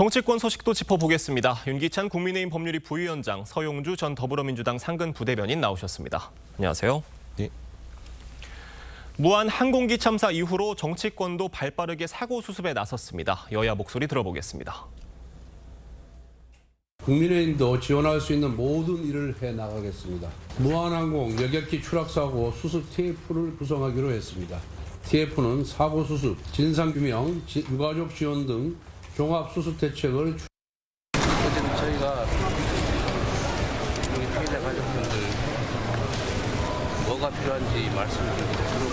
정치권 소식도 짚어보겠습니다. 윤기찬 국민의힘 법률위 부위원장, 서용주 전 더불어민주당 상근 부대변인 나오셨습니다. 안녕하세요. 예. 무한 항공기 참사 이후로 정치권도 발빠르게 사고 수습에 나섰습니다. 여야 목소리 들어보겠습니다. 국민의힘도 지원할 수 있는 모든 일을 해 나가겠습니다. 무한항공 여객기 추락사고 수습 TF를 구성하기로 했습니다. TF는 사고 수습, 진상규명, 지- 유가족 지원 등 종합 수습 대책을 추- 어쨌든 저희가 우리 피해자 가족분들 뭐가 필요한지 말씀을 좀 들어보고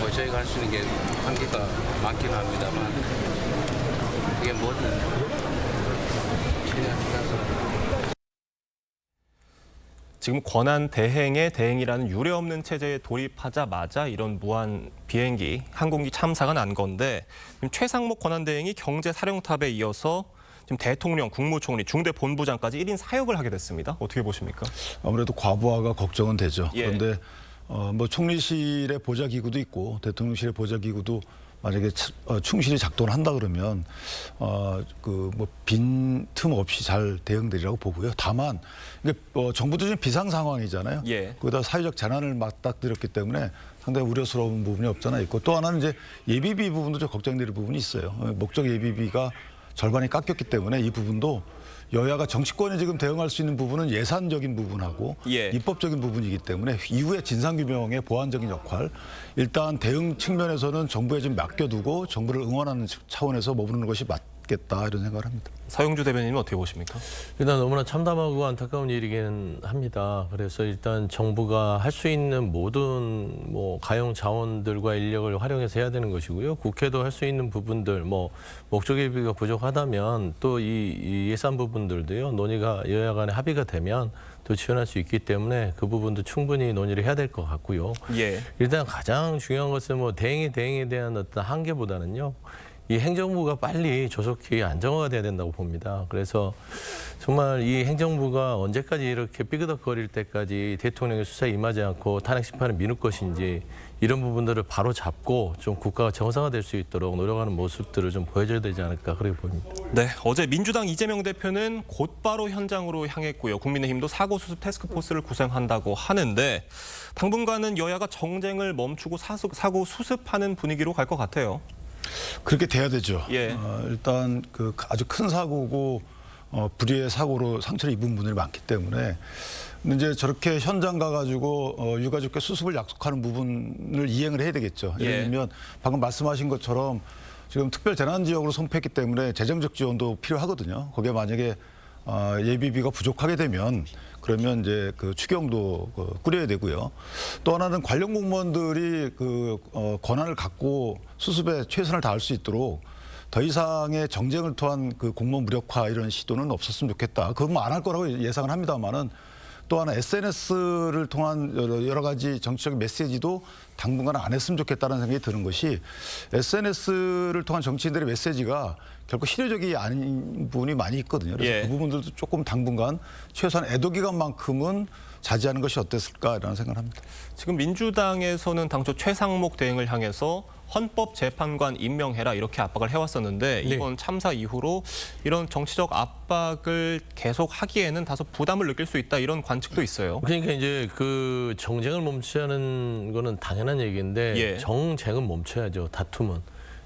뭐 저희가 할 수 있는 게 한계가 많기는 합니다만 그게 뭐든 최대한 해서 지금 권한 대행의 대행이라는 유례없는 체제에 돌입하자마자 이런 무한 비행기 항공기 참사가 난 건데 지금 최상목 권한 대행이 경제 사령탑에 이어서 지금 대통령, 국무총리, 중대 본부장까지 1인 사역을 하게 됐습니다. 어떻게 보십니까? 아무래도 과부하가 걱정은 되죠. 예. 그런데 어, 뭐 총리실의 보좌 기구도 있고 대통령실의 보좌 기구도 만약에 차- 어, 충실히 작동을 한다 그러면 어, 그뭐 빈 틈 없이 잘 대응되리라고 보고요. 다만 이게 어, 정부도 지금 비상 상황이잖아요. 예. 거기다 사회적 재난을 맞닥뜨렸기 때문에 상당히 우려스러운 부분이 없잖아 있고 또 하나는 이제 예비비 부분도 좀 걱정될 부분이 있어요. 어, 목적 예비비가 절반이 깎였기 때문에 이 부분도 여야가 정치권이 지금 대응할 수 있는 부분은 예산적인 부분하고 예. 입법적인 부분이기 때문에 이후에 진상규명의 보완적인 역할 일단 대응 측면에서는 정부에 좀 맡겨두고 정부를 응원하는 차원에서 머무르는 것이 맞 겠다 이런 생각을 합니다. 서영주 대변인은 어떻게 보십니까? 일단 너무나 참담하고 안타까운 일이긴 합니다. 그래서 일단 정부가 할 수 있는 모든 뭐 가용 자원들과 인력을 활용해서 해야 되는 것이고요. 국회도 할 수 있는 부분들 뭐 목적 예비가 부족하다면 또 이 예산 부분들도요. 논의가 여야 간에 합의가 되면 또 지원할 수 있기 때문에 그 부분도 충분히 논의를 해야 될 것 같고요. 예. 일단 가장 중요한 것은 뭐 대행의 대행에 대한 어떤 한계보다는요. 이 행정부가 빨리 조속히 안정화가 돼야 된다고 봅니다. 그래서 정말 이 행정부가 언제까지 이렇게 삐그덕거릴 때까지 대통령의 수사에 임하지 않고 탄핵 심판을 미룰 것인지 이런 부분들을 바로 잡고 좀 국가가 정상화될 수 있도록 노력하는 모습들을 좀 보여줘야 되지 않을까 그렇게 보입니다. 네, 어제 민주당 이재명 대표는 곧바로 현장으로 향했고요. 국민의힘도 사고 수습 태스크포스를 구성한다고 하는데 당분간은 여야가 정쟁을 멈추고 사고 수습하는 분위기로 갈 것 같아요. 그렇게 돼야 되죠. 예. 어, 일단 그 아주 큰 사고고 어, 불의의 사고로 상처를 입은 분들이 많기 때문에 근데 이제 저렇게 현장 가가지고 어, 유가족께 수습을 약속하는 부분을 이행을 해야 되겠죠. 예. 예를 들면 방금 말씀하신 것처럼 지금 특별 재난 지역으로 선포했기 때문에 재정적 지원도 필요하거든요. 거기에 만약에 어, 예비비가 부족하게 되면 그러면 이제 그 추경도 그 꾸려야 되고요. 또 하나는 관련 공무원들이 그 어, 권한을 갖고 수습에 최선을 다할 수 있도록 더 이상의 정쟁을 통한 그 공무원 무력화 이런 시도는 없었으면 좋겠다. 그건 뭐 안 할 거라고 예상을 합니다만은 또 하나 SNS를 통한 여러, 가지 정치적인 메시지도 당분간 안 했으면 좋겠다는 생각이 드는 것이 SNS를 통한 정치인들의 메시지가 결코 실효적이 아닌 부분이 많이 있거든요. 그래서 예. 그 부분들도 조금 당분간 최소한 애도 기간만큼은 자제하는 것이 어땠을까라는 생각을 합니다. 지금 민주당에서는 당초 최상목 대행을 향해서 헌법 재판관 임명해라 이렇게 압박을 해왔었는데 네. 이번 참사 이후로 이런 정치적 압박을 계속 하기에는 다소 부담을 느낄 수 있다 이런 관측도 있어요. 그러니까 이제 그 정쟁을 멈추자는 거는 당연한 얘기인데 예. 정쟁은 멈춰야죠. 다툼은.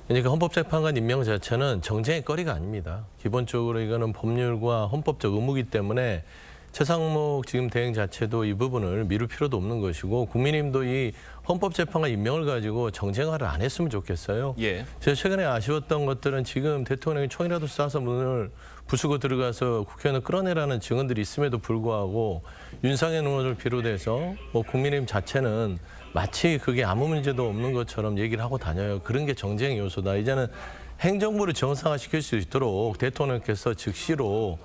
그러니까 헌법재판관 임명 자체는 정쟁의 거리가 아닙니다. 기본적으로 이거는 법률과 헌법적 의무이기 때문에 최 상목 지금 대행 자체도 이 부분을 미룰 필요도 없는 것이고 국민의힘도 이 헌법재판관 임명을 가지고 정쟁화를 안 했으면 좋겠어요. 예. 제가 최근에 아쉬웠던 것들은 지금 대통령이 총이라도 쏴서 문을 부수고 들어가서 국회의원을 끌어내라는 증언들이 있음에도 불구하고 윤상현 의원을 비롯해서 뭐 국민의힘 자체는 마치 그게 아무 문제도 없는 것처럼 얘기를 하고 다녀요. 그런 게 정쟁 요소다. 이제는 행정부를 정상화시킬 수 있도록 대통령께서 즉시로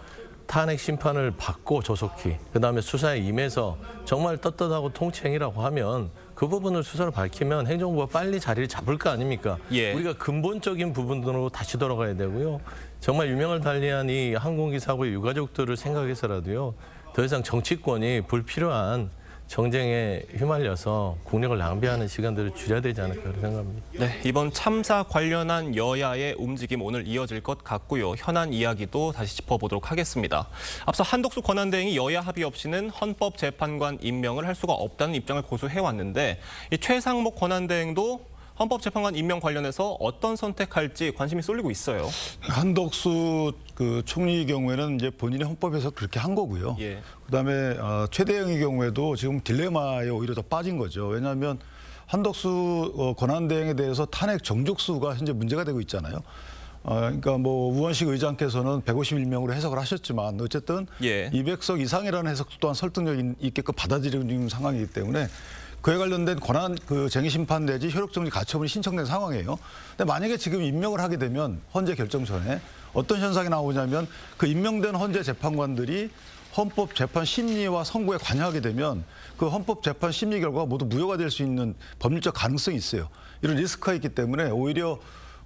탄핵 심판을 받고 조속히 그다음에 수사에 임해서 정말 떳떳하고 통치행위라고 하면 그 부분을 수사로 밝히면 행정부가 빨리 자리를 잡을 거 아닙니까? 예. 우리가 근본적인 부분으로 다시 돌아가야 되고요. 정말 유명을 달리한 이 항공기 사고의 유가족들을 생각해서라도요. 더 이상 정치권이 불필요한 정쟁에 휘말려서 국력을 낭비하는 시간들을 줄여야 되지 않을까 생각합니다. 네, 이번 참사 관련한 여야의 움직임 오늘 이어질 것 같고요. 현안 이야기도 다시 짚어보도록 하겠습니다. 앞서 한덕수 권한대행이 여야 합의 없이는 헌법재판관 임명을 할 수가 없다는 입장을 고수해왔는데 이 최상목 권한대행도 헌법재판관 임명 관련해서 어떤 선택할지 관심이 쏠리고 있어요. 한덕수 그 총리의 경우에는 이제 본인의 헌법에서 그렇게 한 거고요. 예. 그다음에 어, 최대형의 경우에도 지금 딜레마에 오히려 더 빠진 거죠. 왜냐하면 한덕수 어, 권한대행에 대해서 탄핵 정족수가 현재 문제가 되고 있잖아요. 어, 그러니까 뭐 우원식 의장께서는 151명으로 해석을 하셨지만 어쨌든 예. 200석 이상이라는 해석도 또한 설득력 있게끔 받아들이는 상황이기 때문에 그에 관련된 권한 그 쟁의 심판 내지 효력 정지 가처분이 신청된 상황이에요. 근데 만약에 지금 임명을 하게 되면 헌재 결정 전에 어떤 현상이 나오냐면 그 임명된 헌재 재판관들이 헌법 재판 심리와 선고에 관여하게 되면 그 헌법 재판 심리 결과가 모두 무효가 될 수 있는 법률적 가능성이 있어요. 이런 리스크가 있기 때문에 오히려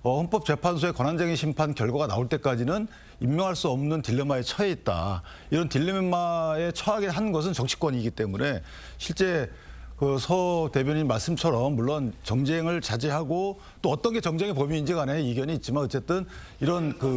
어, 헌법재판소의 권한쟁의 심판 결과가 나올 때까지는 임명할 수 없는 딜레마에 처해 있다. 이런 딜레마에 처하게 한 것은 정치권이기 때문에 실제 그 서 대변인 말씀처럼 물론 정쟁을 자제하고 또 어떤 게 정쟁의 범위인지 간에 이견이 있지만 어쨌든 이런 그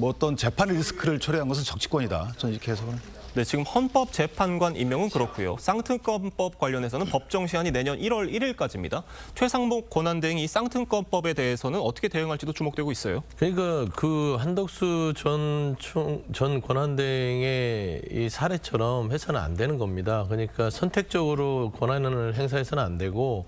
뭐 어떤 재판의 리스크를 초래한 것은 정치권이다. 저는 이렇게 해석을 합니다. 네, 지금 헌법재판관 임명은 그렇고요. 쌍특검법 관련해서는 법정 시한이 내년 1월 1일까지입니다. 최상목 권한대행이 이 쌍특검법에 대해서는 어떻게 대응할지도 주목되고 있어요. 그러니까 그 한덕수 전, 총, 전 권한대행의 이 사례처럼 해서는 안 되는 겁니다. 그러니까 선택적으로 권한을 행사해서는 안 되고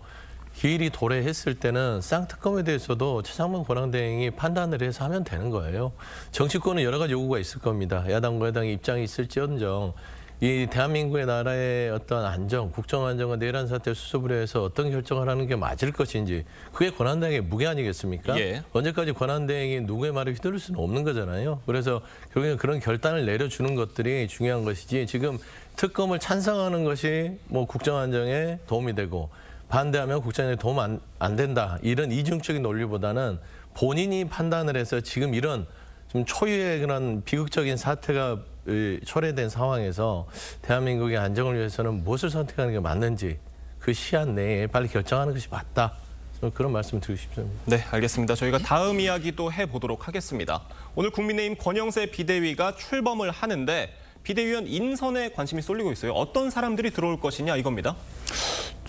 기일이 도래했을 때는 쌍특검에 대해서도 최상문 권한대행이 판단을 해서 하면 되는 거예요. 정치권은 여러 가지 요구가 있을 겁니다. 야당과 여당의 입장이 있을지언정 이 대한민국의 나라의 어떤 안정, 국정 안정과 내란 사태 수습을 해서 어떤 결정을 하는 게 맞을 것인지 그게 권한대행의 무게 아니겠습니까? 예. 언제까지 권한대행이 누구의 말을 휘두를 수는 없는 거잖아요. 그래서 결국엔 그런 결단을 내려주는 것들이 중요한 것이지 지금 특검을 찬성하는 것이 뭐 국정 안정에 도움이 되고 반대하면 국정에 도움 안, 안 된다 이런 이중적인 논리보다는 본인이 판단을 해서 지금 이런 좀 초유의 그런 비극적인 사태가 이, 초래된 상황에서 대한민국의 안정을 위해서는 무엇을 선택하는 게 맞는지 그 시한 내에 빨리 결정하는 것이 맞다. 그런 말씀 드리고 싶습니다. 네, 알겠습니다. 저희가 다음 이야기 도 해보도록 하겠습니다. 오늘 국민의힘 권영세 비대위가 출범을 하는데 비대위원 인선에 관심이 쏠리고 있어요. 어떤 사람들이 들어올 것이냐 이겁니다.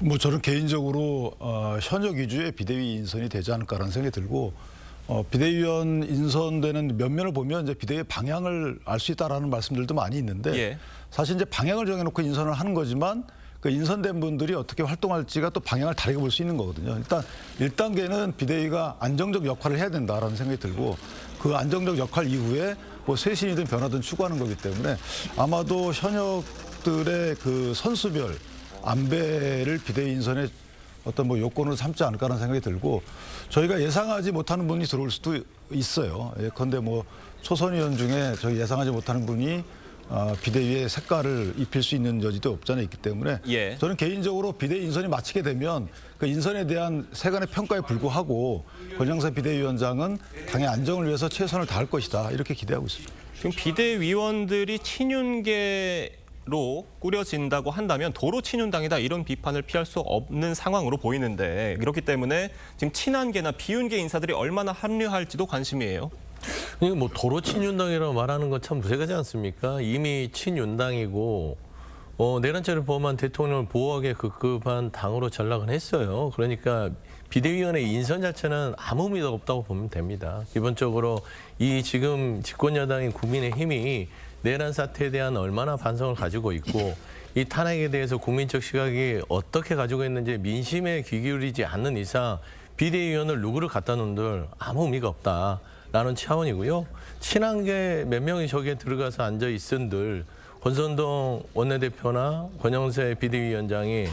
뭐 저는 개인적으로 어, 현역 위주의 비대위 인선이 되지 않을까라는 생각이 들고 어, 비대위원 인선되는 면면을 보면 이제 비대위 방향을 알 수 있다라는 말씀들도 많이 있는데 예. 사실 이제 방향을 정해놓고 인선을 하는 거지만 그 인선된 분들이 어떻게 활동할지가 또 방향을 다르게 볼 수 있는 거거든요. 일단 1단계는 비대위가 안정적 역할을 해야 된다라는 생각이 들고 그 안정적 역할 이후에 뭐 쇄신이든 변화든 추구하는 거기 때문에 아마도 현역들의 그 선수별 안배를 비대위 인선에 어떤 뭐 요건으로 삼지 않을까라는 생각이 들고 저희가 예상하지 못하는 분이 들어올 수도 있어요. 예컨대 뭐 초선 의원 중에 저희 예상하지 못하는 분이 어, 비대위의 색깔을 입힐 수 있는 여지도 없잖아 있기 때문에 예. 저는 개인적으로 비대위 인선이 마치게 되면 그 인선에 대한 세간의 평가에 불구하고 권영세 비대위원장은 당의 안정을 위해서 최선을 다할 것이다 이렇게 기대하고 있습니다. 지금 비대위원들이 친윤계로 꾸려진다고 한다면 도로 친윤당이다 이런 비판을 피할 수 없는 상황으로 보이는데 그렇기 때문에 지금 친한계나 비윤계 인사들이 얼마나 합류할지도 관심이에요. 이게 뭐 도로 친윤당이라고 말하는 건 참 무색하지 않습니까? 이미 친윤당이고 어, 내란죄를 범한 대통령을 보호하기에 급급한 당으로 전락은 했어요. 그러니까 비대위원회 인선 자체는 아무 의미도 없다고 보면 됩니다. 기본적으로 이 지금 집권 여당인 국민의힘이 내란 사태에 대한 얼마나 반성을 가지고 있고 이 탄핵에 대해서 국민적 시각이 어떻게 가지고 있는지 민심에 귀 기울이지 않는 이상 비대위원을 누구를 갖다 놓들 아무 의미가 없다 라는 차원이고요. 친한계 몇 명이 저기에 들어가서 앉아 있은들 권선동 원내대표나 권영세 비대위원장이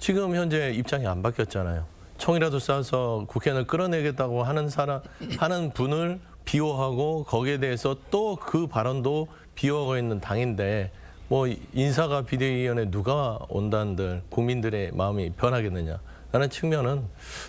지금 현재 입장이 안 바뀌었잖아요. 총이라도 쏴서 국회의원을 끌어내겠다고 하는 사람 하는 분을 비호하고 거기에 대해서 또 그 발언도 비호하고 있는 당인데 뭐 인사가 비대위원회 누가 온다는들 국민들의 마음이 변하겠느냐 라는 측면은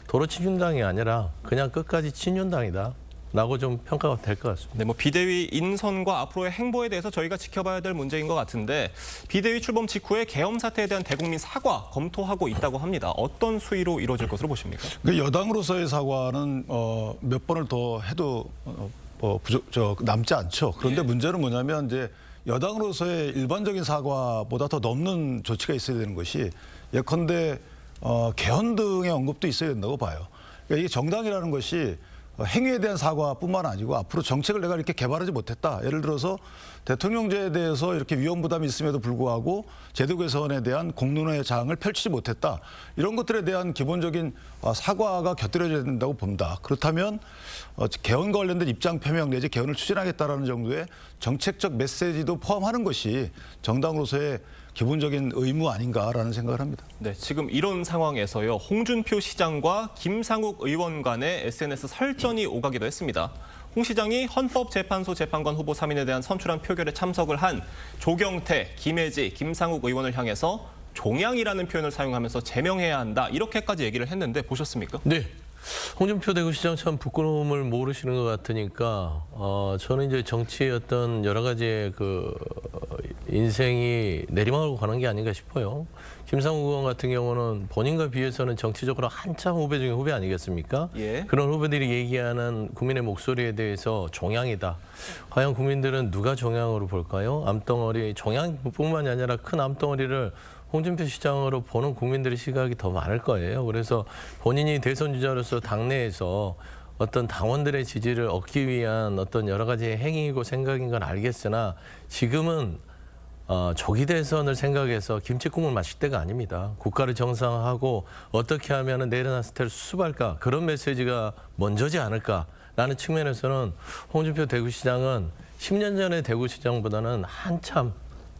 도로 친윤당이 아니라 그냥 끝까지 친윤당이다 라고 좀 평가가 될 것 같습니다. 네, 뭐 비대위 인선과 앞으로의 행보에 대해서 저희가 지켜봐야 될 문제인 것 같은데 비대위 출범 직후에 계엄 사태에 대한 대국민 사과 검토하고 있다고 합니다. 어떤 수위로 이루어질 것으로 보십니까? 그 여당으로서의 사과는 어, 몇 번을 더 해도 어, 어, 부족, 저, 남지 않죠. 그런데 문제는 뭐냐면 이제 여당으로서의 일반적인 사과보다 더 넘는 조치가 있어야 되는 것이 예컨대 어, 개헌 등의 언급도 있어야 된다고 봐요. 그러니까 이게 정당이라는 것이 어, 행위에 대한 사과뿐만 아니고 앞으로 정책을 내가 이렇게 개발하지 못했다. 예를 들어서 대통령제에 대해서 이렇게 위험 부담이 있음에도 불구하고 제도 개선에 대한 공론의 장을 펼치지 못했다. 이런 것들에 대한 기본적인 어, 사과가 곁들여져야 된다고 봅니다. 그렇다면 어, 개헌과 관련된 입장 표명 내지 개헌을 추진하겠다라는 정도의 정책적 메시지도 포함하는 것이 정당으로서의 기본적인 의무 아닌가라는 생각을 합니다. 네, 지금 이런 상황에서요. 홍준표 시장과 김상욱 의원 간의 SNS 설전이 오가기도 했습니다. 홍 시장이 헌법재판소 재판관 후보 3인에 대한 선출한 표결에 참석을 한 조경태, 김혜지, 김상욱 의원을 향해서 종양이라는 표현을 사용하면서 제명해야 한다. 이렇게까지 얘기를 했는데 보셨습니까? 네. 홍준표 대구시장 참 부끄러움을 모르시는 것 같으니까 어, 저는 이제 정치의 어떤 여러 가지의 그 어, 인생이 내리막으로 가는 게 아닌가 싶어요. 김상우 의원 같은 경우는 본인과 비해서는 정치적으로 한참 후배 중에 후배 아니겠습니까? 예. 그런 후배들이 얘기하는 국민의 목소리에 대해서 종양이다. 과연 국민들은 누가 종양으로 볼까요? 암덩어리 종양뿐만이 아니라 큰 암덩어리를 홍준표 시장으로 보는 국민들의 시각이 더 많을 거예요. 그래서 본인이 대선 주자로서 당내에서 어떤 당원들의 지지를 얻기 위한 어떤 여러 가지 행위이고 생각인 건 알겠으나 지금은 어, 조기 대선을 생각해서 김치국물 마실 때가 아닙니다. 국가를 정상화하고 어떻게 하면 내려놨을 때를 수습할까 그런 메시지가 먼저지 않을까라는 측면에서는 홍준표 대구시장은 10년 전의 대구시장보다는 한참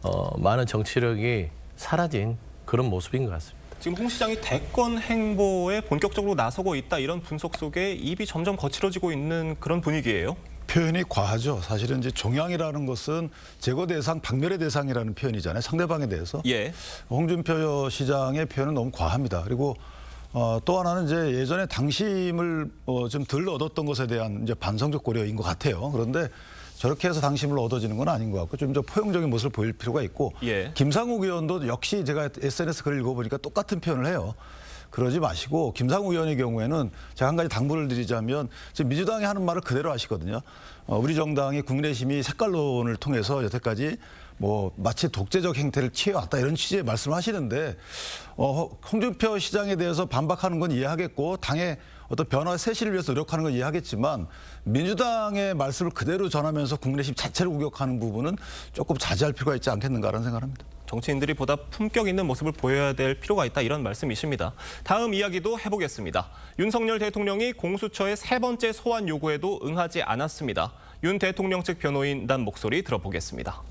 어, 많은 정치력이 사라진 그런 모습인 것 같습니다. 지금 홍 시장이 대권 행보에 본격적으로 나서고 있다 이런 분석 속에 입이 점점 거칠어지고 있는 그런 분위기예요. 표현이 과하죠. 사실은 이제 종양이라는 것은 제거 대상, 박멸의 대상이라는 표현이잖아요. 상대방에 대해서. 예. 홍준표 시장의 표현은 너무 과합니다. 그리고 어, 또 하나는 이제 예전에 당심을 어, 좀 덜 얻었던 것에 대한 이제 반성적 고려인 것 같아요. 그런데 저렇게 해서 당심을 얻어지는 건 아닌 것 같고 좀 더 포용적인 모습을 보일 필요가 있고 예. 김상욱 의원도 역시 제가 SNS 글을 읽어보니까 똑같은 표현을 해요. 그러지 마시고 김상욱 의원의 경우에는 제가 한 가지 당부를 드리자면 지금 민주당이 하는 말을 그대로 하시거든요. 어, 우리 정당이 국민의힘이 색깔론을 통해서 여태까지 뭐 마치 독재적 행태를 취해왔다 이런 취지의 말씀을 하시는데 어, 홍준표 시장에 대해서 반박하는 건 이해하겠고 당의 어떤 변화 세실을 위해서 노력하는 건 이해하겠지만 민주당의 말씀을 그대로 전하면서 국민의힘 자체를 우격하는 부분은 조금 자제할 필요가 있지 않겠는가라는 생각을 합니다. 정치인들이 보다 품격 있는 모습을 보여야 될 필요가 있다 이런 말씀이십니다. 다음 이야기도 해보겠습니다. 윤석열 대통령이 공수처의 세 번째 소환 요구에도 응하지 않았습니다. 윤 대통령 측 변호인단 목소리 들어보겠습니다.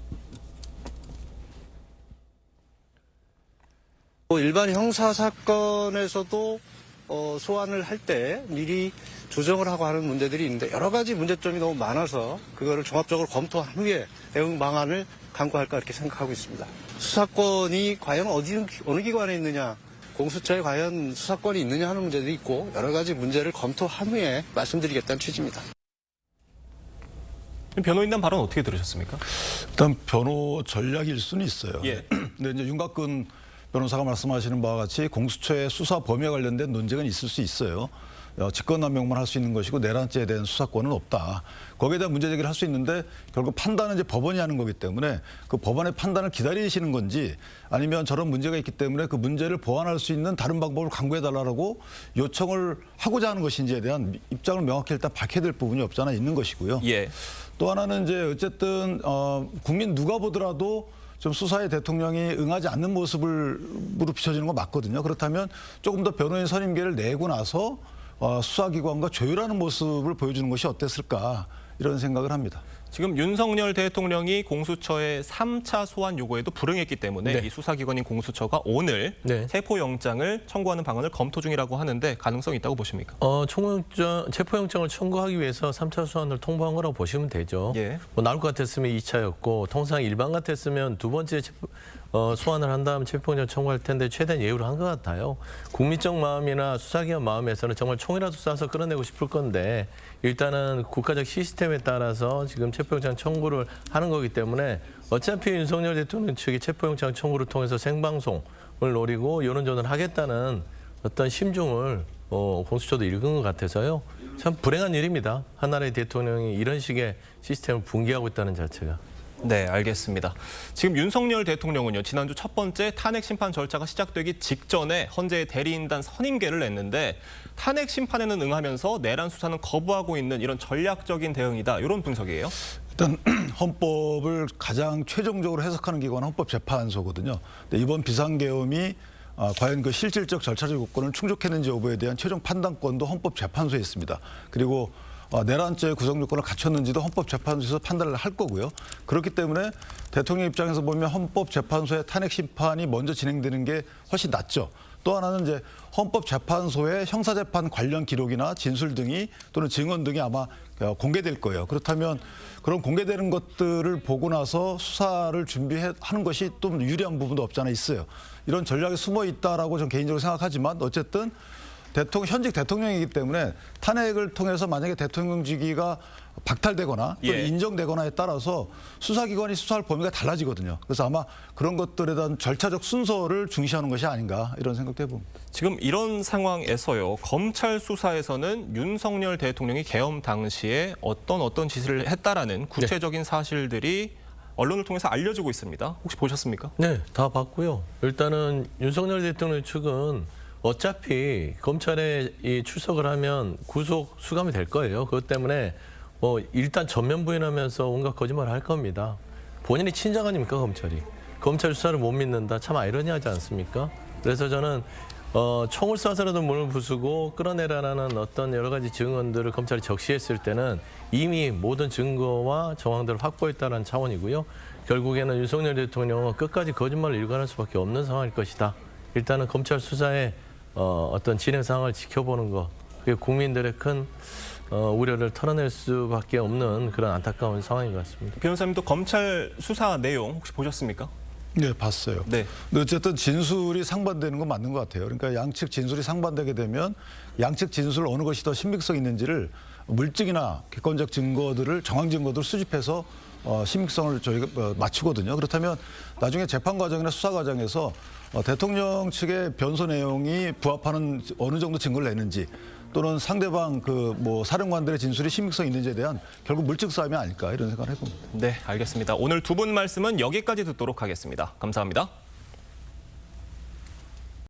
뭐 일반 형사 사건에서도 어, 소환을 할 때 미리 조정을 하고 하는 문제들이 있는데 여러 가지 문제점이 너무 많아서 그거를 종합적으로 검토한 후에 대응 방안을 강구할까 이렇게 생각하고 있습니다. 수사권이 과연 어디 어느 기관에 있느냐, 공수처에 과연 수사권이 있느냐 하는 문제도 있고 여러 가지 문제를 검토한 후에 말씀드리겠다는 취지입니다. 변호인단 발언 어떻게 들으셨습니까? 일단 변호 전략일 수는 있어요. 예. 근데 이제 윤곽근 변호사가 말씀하시는 바와 같이 공수처의 수사 범위에 관련된 논쟁은 있을 수 있어요. 어, 직권남용만 할 수 있는 것이고 내란죄에 대한 수사권은 없다. 거기에 대한 문제 제기를 할 수 있는데 결국 판단은 이제 법원이 하는 거기 때문에 그 법원의 판단을 기다리시는 건지 아니면 저런 문제가 있기 때문에 그 문제를 보완할 수 있는 다른 방법을 강구해 달라고 요청을 하고자 하는 것인지에 대한 입장을 명확히 일단 밝혀야 될 부분이 없잖아 있는 것이고요. 예. 또 하나는 이제 어쨌든 어, 국민 누가 보더라도 좀 수사에 대통령이 응하지 않는 모습을 으로 비춰지는 건 맞거든요. 그렇다면 조금 더 변호인 선임계를 내고 나서 어, 수사기관과 조율하는 모습을 보여주는 것이 어땠을까 이런 생각을 합니다. 지금 윤석열 대통령이 공수처의 3차 소환 요구에도 불응했기 때문에 네. 이 수사기관인 공수처가 오늘 네. 체포영장을 청구하는 방안을 검토 중이라고 하는데 가능성이 있다고 보십니까? 어, 총영장, 체포영장을 청구하기 위해서 3차 소환을 통보한 거라고 보시면 되죠. 예. 뭐 나올 것 같았으면 2차였고 통상 일반 같았으면 두 번째 체포, 어, 소환을 한 다음 체포영장 청구할 텐데 최대한 예우를 한 것 같아요. 국민적 마음이나 수사기관 마음에서는 정말 총이라도 쏴서 끌어내고 싶을 건데 일단은 국가적 시스템에 따라서 지금 체포영장 청구를 하는 거기 때문에 어차피 윤석열 대통령 측이 체포영장 청구를 통해서 생방송을 노리고 여론전을 하겠다는 어떤 심중을 어, 공수처도 읽은 것 같아서요. 참 불행한 일입니다. 한 나라의 대통령이 이런 식의 시스템을 붕괴하고 있다는 자체가. 네, 알겠습니다. 지금 윤석열 대통령은요, 지난주 첫 번째 탄핵 심판 절차가 시작되기 직전에 헌재의 대리인단 선임계를 냈는데 탄핵 심판에는 응하면서 내란 수사는 거부하고 있는 이런 전략적인 대응이다. 이런 분석이에요. 일단 헌법을 가장 최종적으로 해석하는 기관은 헌법재판소거든요. 근데 이번 비상계엄이 아, 과연 그 실질적 절차적 요건을 충족했는지 여부에 대한 최종 판단권도 헌법재판소에 있습니다. 그리고 아, 내란죄의 구성 요건을 갖췄는지도 헌법재판소에서 판단을 할 거고요. 그렇기 때문에 대통령 입장에서 보면 헌법재판소의 탄핵 심판이 먼저 진행되는 게 훨씬 낫죠. 또 하나는 이제 헌법재판소의 형사재판 관련 기록이나 진술 등이 또는 증언 등이 아마 어, 공개될 거예요. 그렇다면 그런 공개되는 것들을 보고 나서 수사를 준비하는 것이 좀 유리한 부분도 없지 않아 있어요. 이런 전략이 숨어 있다라고 저는 개인적으로 생각하지만 어쨌든 대통령 현직 대통령이기 때문에 탄핵을 통해서 만약에 대통령 직위가 박탈되거나 또 예. 인정되거나에 따라서 수사기관이 수사할 범위가 달라지거든요. 그래서 아마 그런 것들에 대한 절차적 순서를 중시하는 것이 아닌가 이런 생각도 해봅니다. 지금 이런 상황에서요, 검찰 수사에서는 윤석열 대통령이 계엄 당시에 어떤 어떤 짓을 했다라는 구체적인 사실들이 언론을 통해서 알려지고 있습니다. 혹시 보셨습니까? 네, 다 봤고요. 일단은 윤석열 대통령 측은 어차피 검찰에 이 출석을 하면 구속 수감이 될 거예요. 그것 때문에 뭐 일단 전면 부인하면서 온갖 거짓말을 할 겁니다. 본인이 친장 아닙니까 검찰이? 검찰 수사를 못 믿는다. 참 아이러니하지 않습니까? 그래서 저는 어, 총을 쏴서라도 몸을 부수고 끌어내라는 어떤 여러 가지 증언들을 검찰이 적시했을 때는 이미 모든 증거와 정황들을 확보했다는 차원이고요. 결국에는 윤석열 대통령은 끝까지 거짓말을 일관할 수밖에 없는 상황일 것이다. 일단은 검찰 수사의 어, 어떤 진행 상황을 지켜보는 것, 그게 국민들의 큰 어, 우려를 털어낼 수밖에 없는 그런 안타까운 상황인 것 같습니다. 변호사님도 검찰 수사 내용 혹시 보셨습니까? 네, 봤어요. 네. 근데 어쨌든 진술이 상반되는 건 맞는 것 같아요. 그러니까 양측 진술이 상반되게 되면 양측 진술 어느 것이 더 신빙성 있는지를 물증이나 객관적 증거들을 정황 증거들을 수집해서 어, 신빙성을 저희가 어, 맞추거든요. 그렇다면 나중에 재판 과정이나 수사 과정에서 어, 대통령 측의 변소 내용이 부합하는 어느 정도 증거를 내는지 또는 상대방 그 뭐 사령관들의 진술이 신빙성 있는지에 대한 결국 물증 싸움이 아닐까 이런 생각을 해봅니다. 네, 알겠습니다. 오늘 두 분 말씀은 여기까지 듣도록 하겠습니다. 감사합니다.